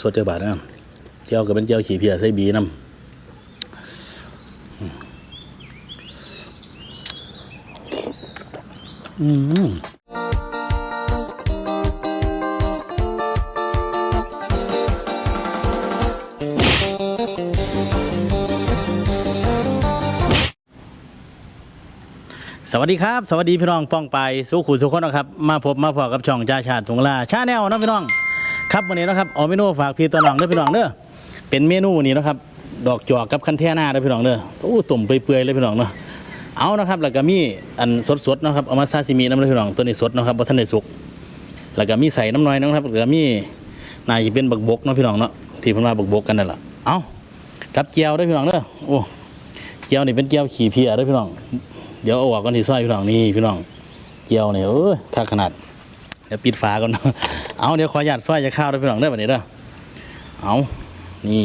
สดเจ้าบาทนะเจียวกับเป็นเจียวขี่เพียใส่บีน้ำอืมสวัสดีครับ สวัสดีพี่น้องป้องไปสู้ขู่สุขคนนะครับ มาพบมาพอกับช่องจ้าชาติถุงลาชาแนลนะพี่น้อง ครับวันนี้นะครับเอาเมนูฝากพี่ตัวน้องเด้อพี่น้องเด้อเป็นเมนูนี้นะครับ ดอกจอกกับคันแท่หน้าเด้อพี่น้องเด้อโอ้ตุ่มเปื่อยๆเลยพี่น้องเนาะเอานะครับแล้วก็มีอันสดๆนะครับเอามาซาซิมิน้ำเลยพี่น้องตัวนี้สดนะครับบ่ทันได้สุกแล้วก็มีใส่น้ำน้อยนะครับแล้วก็มีนายจะเป็นบักบกเนาะพี่น้องเนาะที่พิ่นว่าบักบกกันนั่นแหละเอากับเจียวด้อพี่น้องเด้อโอ้เจียวนี่เป็นเจียวขี่เพียด้อพี่น้อง เดี๋ยวเอาออกกันที่ซอยพี่น้องนี่พี่น้องเจียวนี่เอ้ยค่าขนาดเดี๋ยวปิดฝาก่อน เอาเดี๋ยวขอหยาดสร้อยจะข้าวด้วยพี่น้องเด้แบบนี้เด้อเอานี่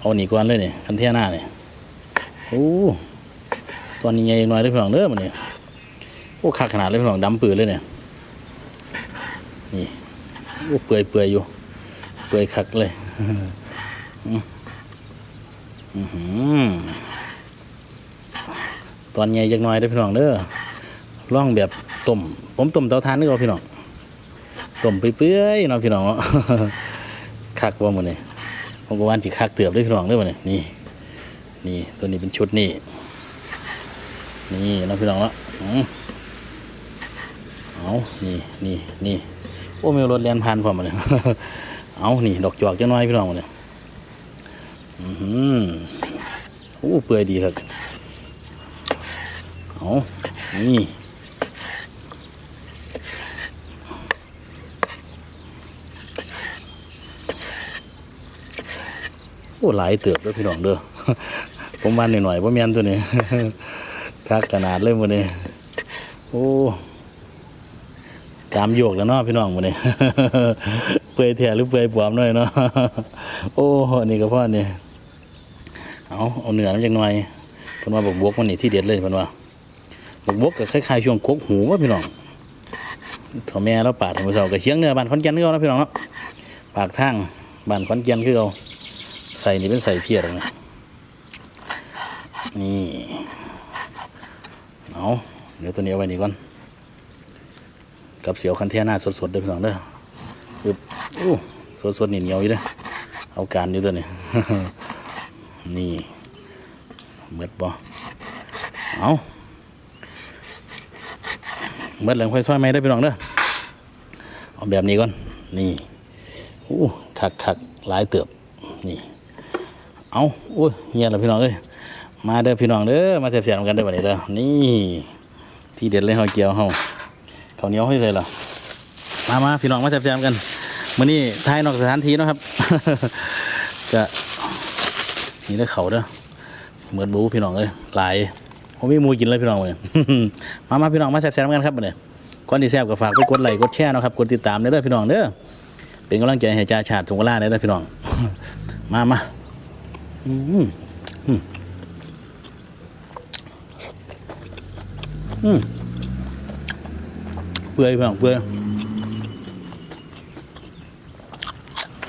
เอาหนีก่อนเลยเนี่ยคันเทียหน้าเนี่ยโอ้ตอนนี้ใหญ่หน่อยเด้อพี่น้องเด้อมันนี่โอ้คักขนาดเลยพี่น้องดำปืนเลยเนี่ยนี่โอ้เปื่อยเปื่อยอยู่ เปื่อยคักเลยอื้ออื้อหือตอนใหญ่จักหน่อยเด้พี่น้องเด้อล่องแบบต้มผมต้มเตาถ่านนี่ก็พี่น้อง ต้มเปื่อยๆเนาะพี่น้องเนาะคักว่ามันนี่ผมก็วันสิคักเตือบด้วยพี่น้องด้วยมันนี่นี่นี่ตัวนี้เป็นชุดนี่นี่เนาะพี่น้องเนาะเอานี่นี่นี่โอ้มีรถเลียนผ่านพร้อมมันเลยเอานี่ดอกจอกจะน้อยพี่น้องมันเนี่ยอือหือโอ้เปื่อยดีครับเอานี่ อ้หลายเติบด้อพี่น้องเด้อผมวันหน่อยๆว่ามีอันตัวนี้คักขนาดเลยวันนี้โอ้กามโยกแล้วเนาะพี่น้องวันนี้เปื่อยแท้หรือเปื่อยปลอมหน่อยเนาะโอ้นนี้ก็พ่อนี่เอาเอาเนื้อน้ำจังหน่อยเพิ่นว่าบกบกมันนี่ที่เด็ดเลยเพิ่นว่าบกบกก็คล้ายๆช่วงกกหูว่าพี่น้องเถ่าแม่แล้วปาดของเสาก็เคียงเนื้อบ้านขอนแก่นคือเอานะพี่น้องเนาะปากทางบ้านขอนแก่นคือเอา ใส่นี่เป็นใส่เพียรนะนี่เอาเดี๋ยวตัวนี้เอาไว้นี่ก่อน กับเสียวคันเทียหน้าสดๆเด้อพี่น้องเด้ออึบโอ้สดๆนี่เหนียวอยู่เด้อเอาการอยู่ตัวนี้นี่เบิดบ่เอาเบิดเหลืองไฟซอยไหมได้พี่น้องเด้อเอาแบบนี้ก่อนนี่โอ้คักคักๆหลายเติบนี่ เอาโอ้ยเฮียแล้วพี่น้องเอ้ยมาเด้อพี่น้องเด้อมาเสียบๆกันเด้อวันนี้เด้อนี่ที่เด็ดเลยเฮาเกี๊ยวเฮาข้าวเหนียวให้เลยเหรอมามาพี่น้องมาเสียบๆกันมื้อนี้ท้ายนอกสถานที่นะครับก็นี่ได้เขาเด้อเหมือนบูพี่น้องเอ้ยหลายผมมีมูกินเลยพี่น้องเลยมามาพี่น้องมาแซ่บๆกันครับวันนี้ก่อนที่แซ่บก็ฝากไปกดไลค์กดแชร์นะครับกดติดตามเด้อพี่น้องเด้อเป็นกำลังใจให้จ่าชาติถุงกะลาเด้อพี่น้อง มามา อืมอืมเปื่อยเพื่อนเปื่อย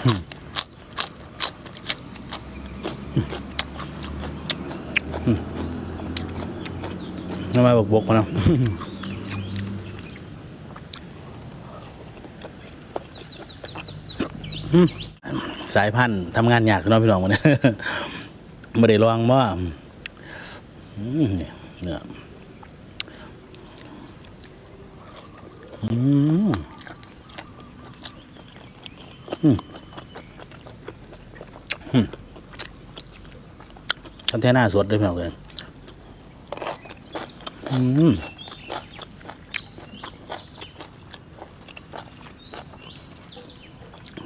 อืมอืมน้ำมาบกบกมาเนาะสายพันธุ์ทำงานยากสำหรับพี่น้องมันนี้ ไม่ได้ลองว่าเนี่ยเนื้ออืมอืมอืมคันแท่หน้าสดเลยพี่น้องเลยอืม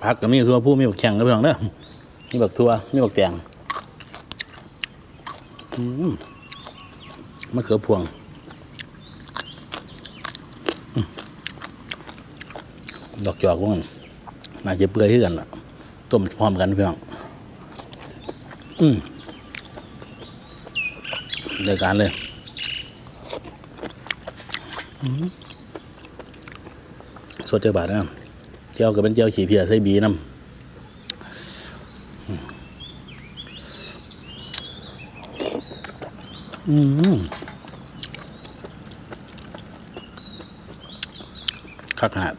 ผักก็มีทัวผู้มีบักแข่งเลยพี่น้องเด้อมีบักทัวมีบักแตง มะเขือพวงดอกจอกวกมันน่าจะเปื่อยขึ้นกันละต้มพร้อมกันพี่น้องอืมเดียวกันเลยสดเจอบาทนะเจียวก็เป็นเจียวขี้เพียใส่บีน้ำ อืมคักขนาด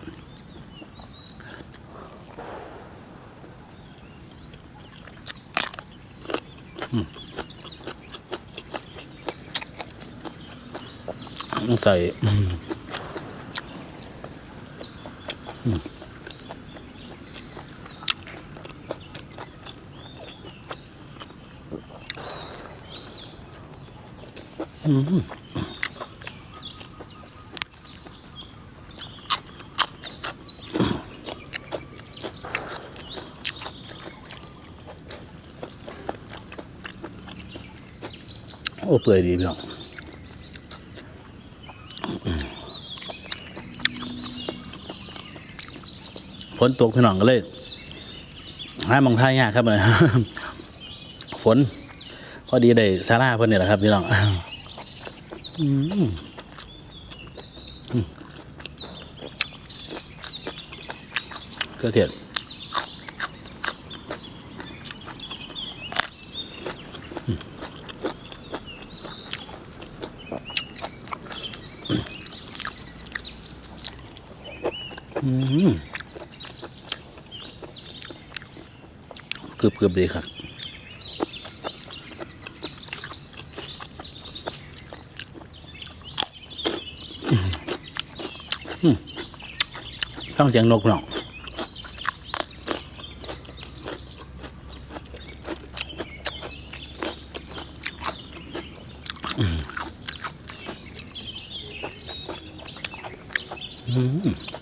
ต้องใส่ โอ้เปื่อยดีพี่น้องฝนตกพี่น้องก็เลยหามองทายยากครับเลยฝน พอดีได้ซาร่าเพิ่นนี่แหละครับพี่น้อง เครื่อเทศอืมเกือบเกือบดีครับ ต้องเสียงนกหนองอืม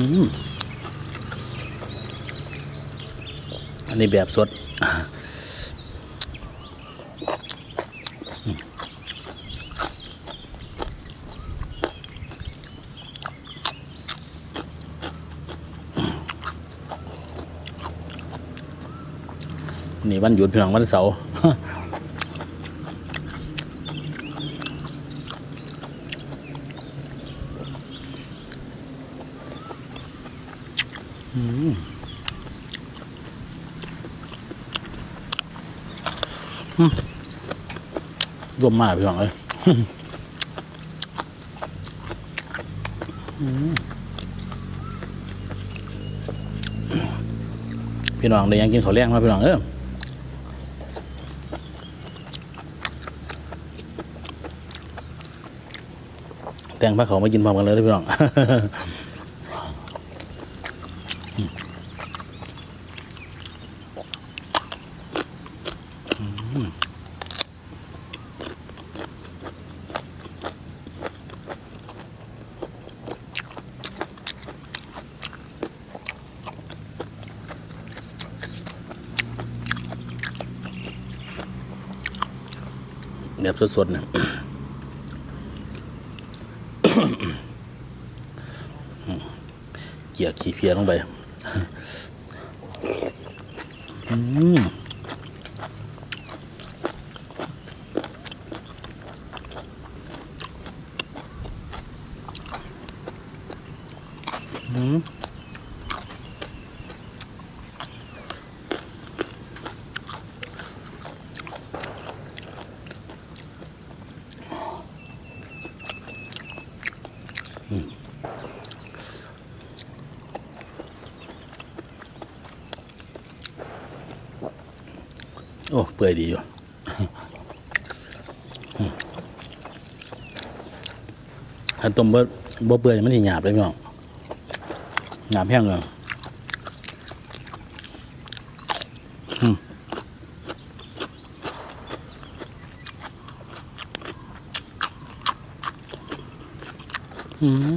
อันนี้แบบสดนี่วันหยุดพี่น้องวันเสาร์ ร่ว มมากพี่น้องเอ้ยพี่น้องได้ยังกินข้าวแรงมาพี่น้องเอ้ยแต่งผ้าเขามากินพร้อมกันเลยพี่น้อง สดๆเนี่ยเกี่ยขี้เพียลงไป อืมอืม โอ้ เปื่อยดีอยู่ถ้าต้มบ่บ่เปื่อยมันสิหยาบเลยพี่น้องหยาบแห้งเลยอืมอืม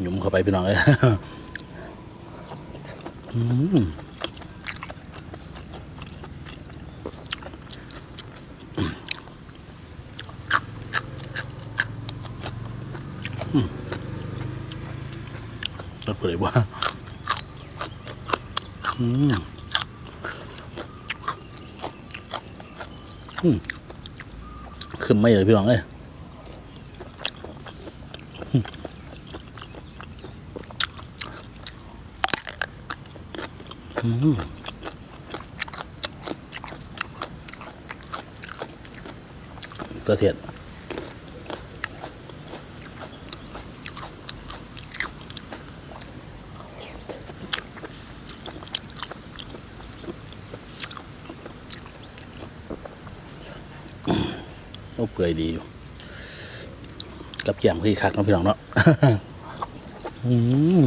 หยุ่มเข้าไป พี่น้องเลยอืมอืมรสเปื่อยว่าอืมอืมขึ้นไม่เลยพี่น้องเอ้ย กระเทียมโอ้เปื่อยดีอยู่ กับแกมคือคักเนาะพี่น้องเนาะ อืม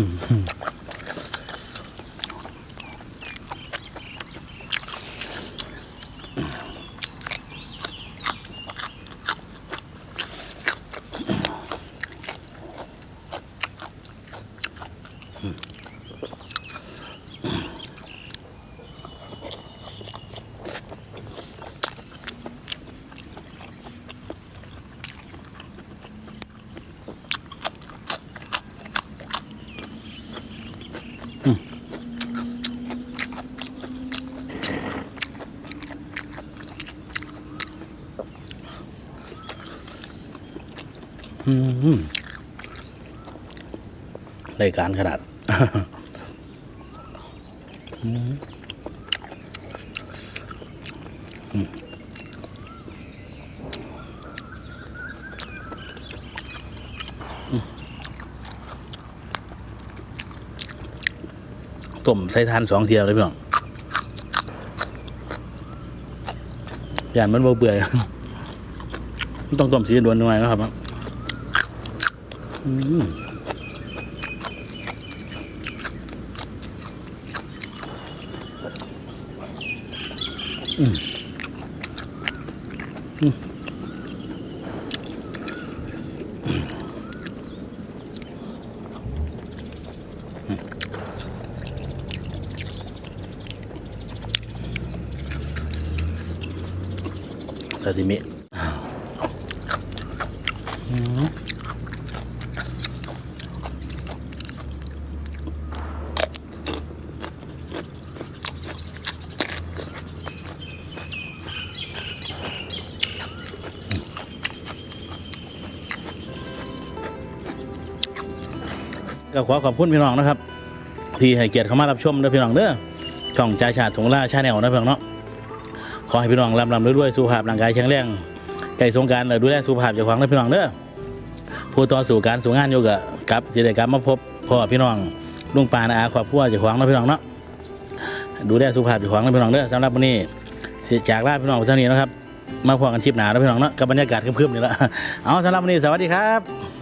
รายการขนาดต้มใส่ทานสองเทียวเลยพี่น้องยานมันบ่เบื่อต้องต้มสีดวนหน่อยนะครับ อืมอืมอืม ขอขอบคุณพี่น้องนะครับ ที่ให้เกียรติเข้ามารับชมเด้อพี่น้องเด้อช่องจ่าชาติถงล่าชาแนลนะพี่น้องเนาะขอให้พี่น้องรำรำรวยๆสุขภาพร่างกายแข็งแรงใกล้สงการเลยดูแลสุขภาพเจ้าของนะพี่น้องเด้อผู้ต่อสู่การสู่งานอยู่กับกับสิได้กลับมาพบพ่อพี่น้องลุงปานอาครอบครัวเจ้าของนะพี่น้องเนาะดูแลสุขภาพเจ้าของนะพี่น้องเด้อสำหรับวันนี้สิจากลาพี่น้องเท่านี้นะครับ มาพบกันคลิปหน้านะพี่น้องเนาะกับบรรยากาศครึมๆนี่ละเอาสำหรับวันนี้สวัสดีครับ